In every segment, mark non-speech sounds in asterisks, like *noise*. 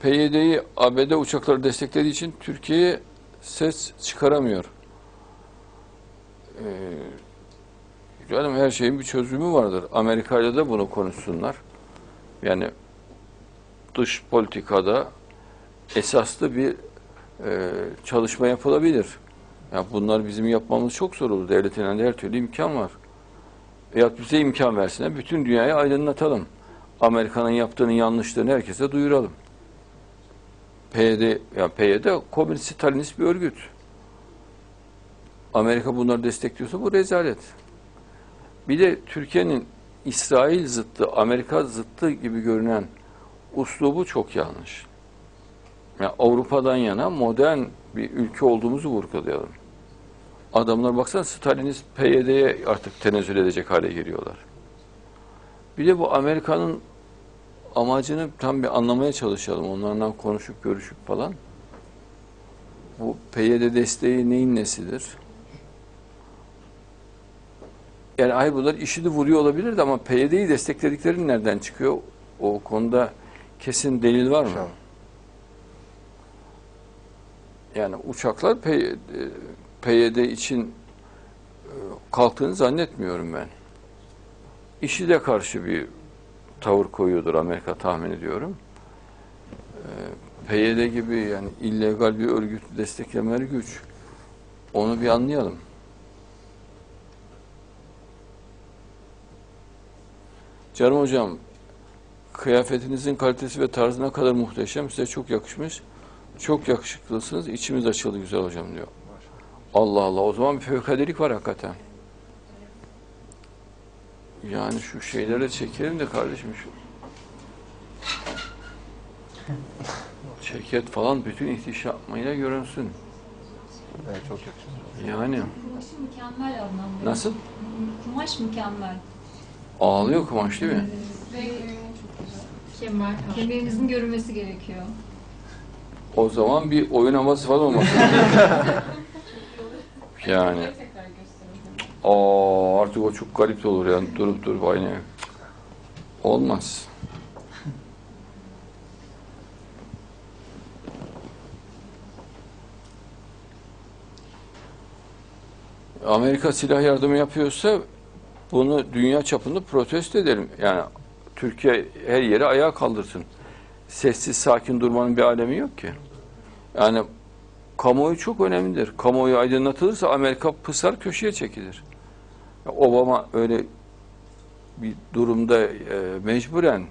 PYD'yi ABD uçakları desteklediği için Türkiye'ye ses çıkaramıyor. Ee, canım her şeyin bir çözümü vardır. Amerika'yla da bunu konuşsunlar. Yani dış politikada esaslı bir e, çalışma yapılabilir. Ya bunlar bizim yapmamız çok zor olur. Devletin her türlü imkan var. Veyahut bize imkan versinler. Bütün dünyayı aydınlatalım. Amerika'nın yaptığının yanlışlığını herkese duyuralım. PYD, ya PYD komünist Stalinist bir örgüt. Amerika bunları destekliyorsa bu rezalet. Bir de Türkiye'nin İsrail zıttı, Amerika zıttı gibi görünen uslubu çok yanlış. Yani Avrupa'dan yana modern bir ülke olduğumuzu vurgulayalım. Adamlar baksana Stalinist PYD'ye artık tenezzül edecek hale geliyorlar. Bir de bu Amerika'nın amacını tam bir anlamaya çalışalım. Onlarla konuşup görüşüp falan. Bu PYD desteği neyin nesidir? Yani hayır bunlar işi de vuruyor olabilir de ama PYD'yi destekledikleri nereden çıkıyor? O konuda kesin delil var mı? Tamam. Yani uçaklar P- e, PYD için e, kalktığını zannetmiyorum ben. İşi de karşı bir tavır koyuyordur Amerika tahmin ediyorum. E, PYD gibi yani illegal bir örgüt desteklemeli güç. Onu bir anlayalım. Canım hocam, kıyafetinizin kalitesi ve tarzı ne kadar muhteşem. Size çok yakışmış. Çok yakışıklısınız. İçimiz açıldı güzel hocam diyor. Allah Allah. O zaman bir fevkadelik var hakikaten. Yani şu şeyleri çekelim de kardeşim şu. Ceket falan bütün ihtişamıyla görünsün. Evet çok yakışıklı. Yani Kumaşı mükemmel Bey. nasıl? Kumaş mükemmel. Ağlıyor kumaş değil mi? Ve Kemer. kemerinizin görünmesi gerekiyor. O zaman bir oyun havası falan olması *laughs* Yani Tekrar artık o çok garip de olur yani durup durup aynı. Olmaz. Amerika silah yardımı yapıyorsa bunu dünya çapında protesto edelim. Yani Türkiye her yere ayağa kaldırsın. Sessiz sakin durmanın bir alemi yok ki. Yani kamuoyu çok önemlidir. Kamuoyu aydınlatılırsa Amerika pısar köşeye çekilir. Obama öyle bir durumda e, mecburen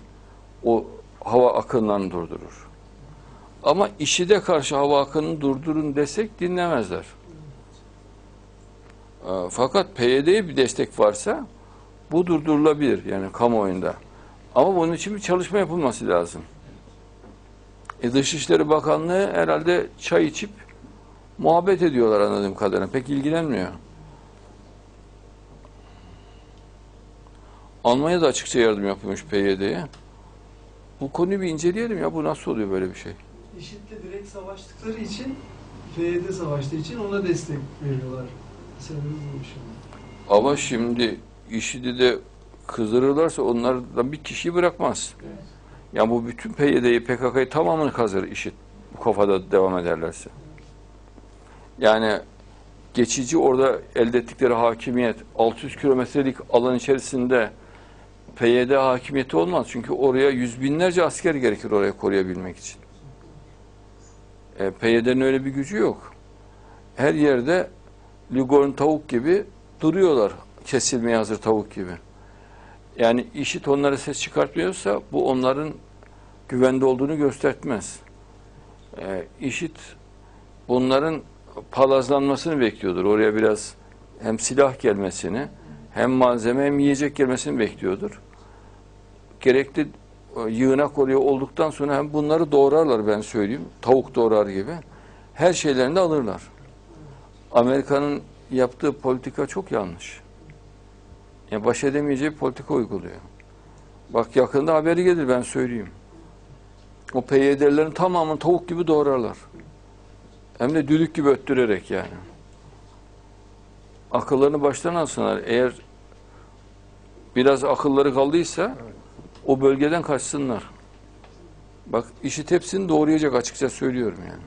o hava akınlarını durdurur. Ama işi de karşı hava akınını durdurun desek dinlemezler. E, fakat PYD'ye bir destek varsa bu durdurulabilir yani kamuoyunda. Ama bunun için bir çalışma yapılması lazım. E Dışişleri Bakanlığı herhalde çay içip muhabbet ediyorlar anladığım kadarıyla. Pek ilgilenmiyor. Almanya da açıkça yardım yapıyormuş PYD'ye. Bu konuyu bir inceleyelim ya. Bu nasıl oluyor böyle bir şey? IŞİD'le direkt savaştıkları için, PYD savaştığı için ona destek veriyorlar. Sebebi bu şimdi. Ama şimdi IŞİD'i de kızdırırlarsa onlardan bir kişiyi bırakmaz. Yani bu bütün PYD'yi, PKK'yı tamamını kazır IŞİD bu kafada devam ederlerse. Yani geçici orada elde ettikleri hakimiyet 600 kilometrelik alan içerisinde PYD hakimiyeti olmaz. Çünkü oraya yüz binlerce asker gerekir oraya koruyabilmek için. E, PYD'nin öyle bir gücü yok. Her yerde Ligor'un tavuk gibi duruyorlar. Kesilmeye hazır tavuk gibi. Yani işit onlara ses çıkartmıyorsa bu onların güvende olduğunu göstermez. E, işit bunların palazlanmasını bekliyordur. Oraya biraz hem silah gelmesini hem malzeme hem yiyecek gelmesini bekliyordur. Gerekli e, yığınak oraya olduktan sonra hem bunları doğrarlar ben söyleyeyim. Tavuk doğrar gibi. Her şeylerini de alırlar. Amerika'nın yaptığı politika çok yanlış. Yani baş edemeyeceği politika uyguluyor. Bak yakında haberi gelir ben söyleyeyim. O PYD'lerin tamamını tavuk gibi doğrarlar. Hem de düdük gibi öttürerek yani. Akıllarını baştan alsınlar. Eğer biraz akılları kaldıysa o bölgeden kaçsınlar. Bak işi hepsini doğrayacak açıkça söylüyorum yani.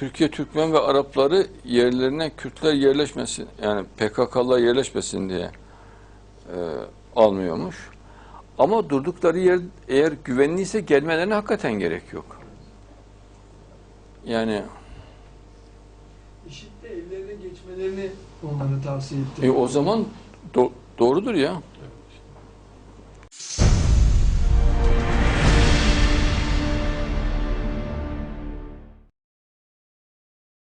Türkiye Türkmen ve Arapları yerlerine Kürtler yerleşmesin yani PKK'lar yerleşmesin diye e, almıyormuş. Ama durdukları yer eğer güvenliyse gelmelerine hakikaten gerek yok. Yani IŞİD'de evlerine geçmelerini onlara tavsiye etti. e, o zaman do- doğrudur ya.